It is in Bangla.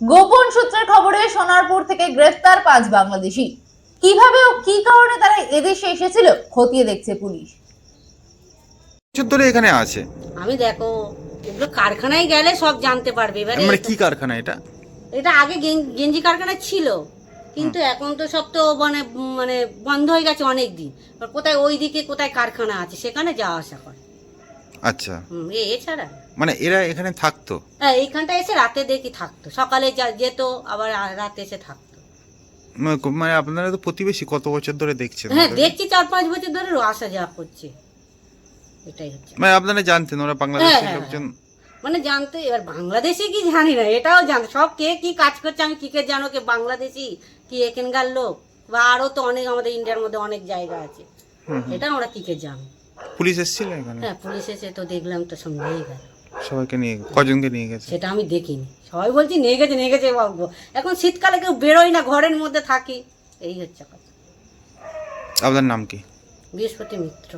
গোপন সূত্রের খবরে সোনারপুর থেকে গ্রেফতার পাঁচ বাংলাদেশি। কীভাবে ও কি কারণে তারা এদেশে এসেছিল খতিয়ে দেখছে পুলিশ। বছর ধরে এখানে আছে? আমি দেখো এগুলো কারখানায় গেলে সব জানতে পারবে। এবারে মানে কি কারখানা এটা? এটা আগে গেন- গেঞ্জি কারখানা ছিল কিন্তু এখন তো সব তো মানে মানে বন্ধ হয়ে গেছে অনেক দিন এবার কোথায় ওই দিকে কোথায় কারখানা আছে সেখানে যাওয়া আসা করে। আচ্ছা। এছাড়া মানে এরা এখানে থাকতো? হ্যাঁ এইখানটা এসে রাতে দেখি থাকতো। সকালে যেত আবার রাতে এসে থাকতো। মানে আপনারা তো প্রতিবেশী কত বছর ধরে দেখছেন হ্যাঁ দেখছি চার পাঁচ বছর ধরে আসা যাওয়া করছে। এটাই হচ্ছে। মানে আপনারা জানতেন ওরা বাংলাদেশের হ্যাঁ, লোকজন। মানে জানতে এবার বাংলাদেশে কি জানি না এটাও জানো সব কে কি কাজ করছে আমি কি কে জানো কে বাংলাদেশি কি এখানকার লোক? বা আরও তো অনেক আমাদের ইন্ডিয়ার মধ্যে অনেক জায়গা আছে। এটা আমরা কি কে জানো? পুলিশ এসেছিল এখানে? হ্যাঁ পুলিশ এসে তো দেখলাম তো সব নিয়ে গেল। সবাইকে নিয়ে কজনকে নিয়ে গেছে? সেটা আমি দেখিনি। সবাই বলছি নিয়ে গেছে নিয়ে গেছে এখন শীতকালে কেউ বেরোয় না ঘরের মধ্যে থাকি। এই হচ্ছে কথা। আপনার নাম কি? বৃহস্পতি মিত্র।